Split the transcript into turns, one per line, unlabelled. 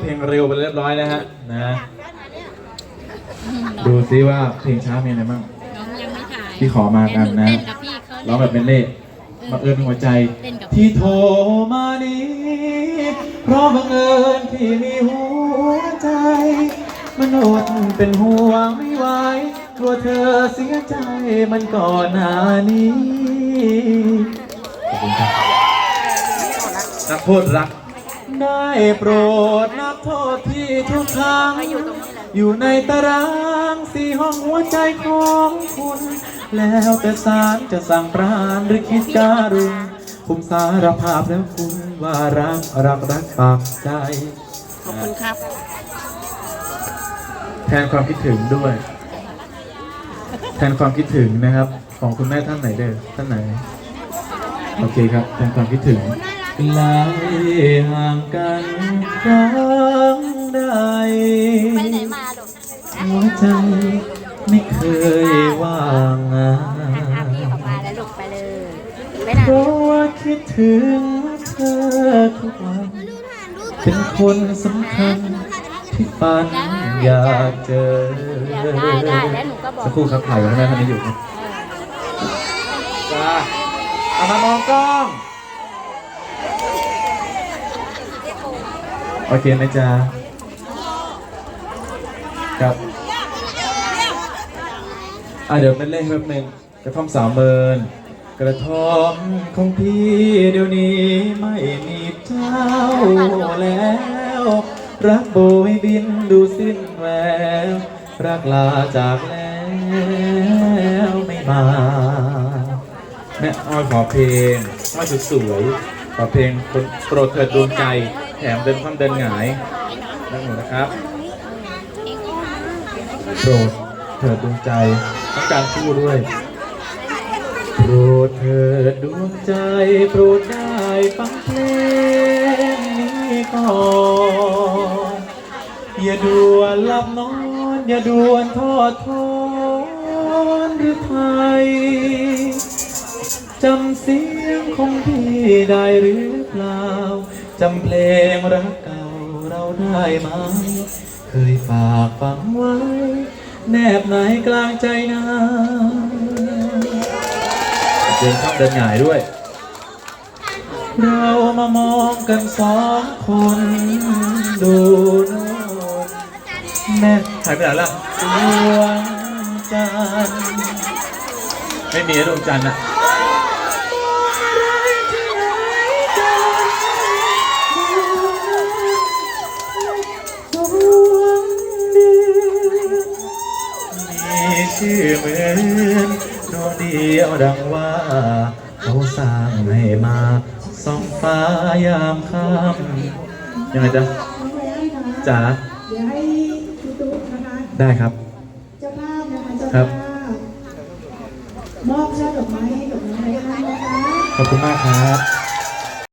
เพลงเร็วไปเรียบร้อยนะฮะนะดูซิว่าเพลงช้ามีอะไรบ้าง
น้องยังไม่ถ่าย
ที่ขอมากันนะ
เต้นกับพี่เขา
ร้องแบบเป็นเล่บังเอิญเป็นหัวใจ
เต้นกับ
ที่โทรมานี้เพราะบังเอิญที่มีหัวใจ มันอดเป็นห่วงไม่ไหวกลัวเธอเสียใจมันก่อนหน้านี้ขอบคุณครับนักโทษรัก ได้โปรดนักโทษที่ทุกครั้ง อยู่ในตารางสี่ห้องหัวใจของคุณ แล้วแต่ศาลจะสั่งปรานหรือคิดการุณผมสารภาพแล้วคุณว่ารักรักรักปากใจ
ขอบคุณครับ
แทนความคิดถึงด้วย แทนความคิดถึงนะครับ ของคุณแม่ท่านไหนเด้อท่านไหน โอเคครับ แทนความคิดถึง ไกลห่างกันครั้งใด
ไปไหนมาลูก
หัวใจไม่เคยว่างงา
อะพี่ออกมาแล้วลูกไปเลยไปไหน
เพราะว่าคิดถึงเธอทุกวัน เป็นคนสำคัญที่ฝันอยากเจอ
ได้ได้แล้วหนูก็บอก
สักครู่ครับถ่ายกับแม่ท่านนี้อยู่ครับจ้าเอามามองกล้อง โอเคนะจ๊ะครับอะเดี๋ยวเป็นเล่นแป๊บหนึงกระท่อมสามเมินกระท่อมของพี่เดี๋ยวนี้ไม่มีเจ้าแล้ว รักโบยบินดูสิ้นแววรักลาจากแล้วไม่มาแม่อ้อยขอเพลงอ้อยสุดสวยขอเพลงคนโปรดเถิดดวงใจ แถมเดินคว่ำเดินหงายนั่งหนูนะครับโปรดเถิดดวงใจต้องการคู่ด้วย โปรดเถิดดวงใจ โปรดได้ฟังเพลงนี้ก่อนอย่าด่วนหลับนอน อย่าด่วนทอดทอนหรือไทยจำเสียงของพี่ได้หรือเปล่า จำเพลงรักเก่าเราได้ไหมเคยฝากฝังไว้ แนบไหนกลางใจนาเดินข้ามเดินหงายด้วย เรามามองกันสองคนดูโน่นแม่หายไปไหนล่ะดวงจันทร์ไม่มีดวงจันทร์อะ ชื่อเหมือนดวงเดียวดังว่า เขาสร้างให้มาส่องฟ้ายามค่ำยังไงจ๊ะจ๋า
เดี๋ยวให้คุณตุ๊กนะคะ
ได้ครับ
เจ้าภาพนะคะเจ้า
ครั
ภา
บ
พมอบช่อดอกไม้ให้กับน้องไรอันนะคะ
ขอบคุณมากครับ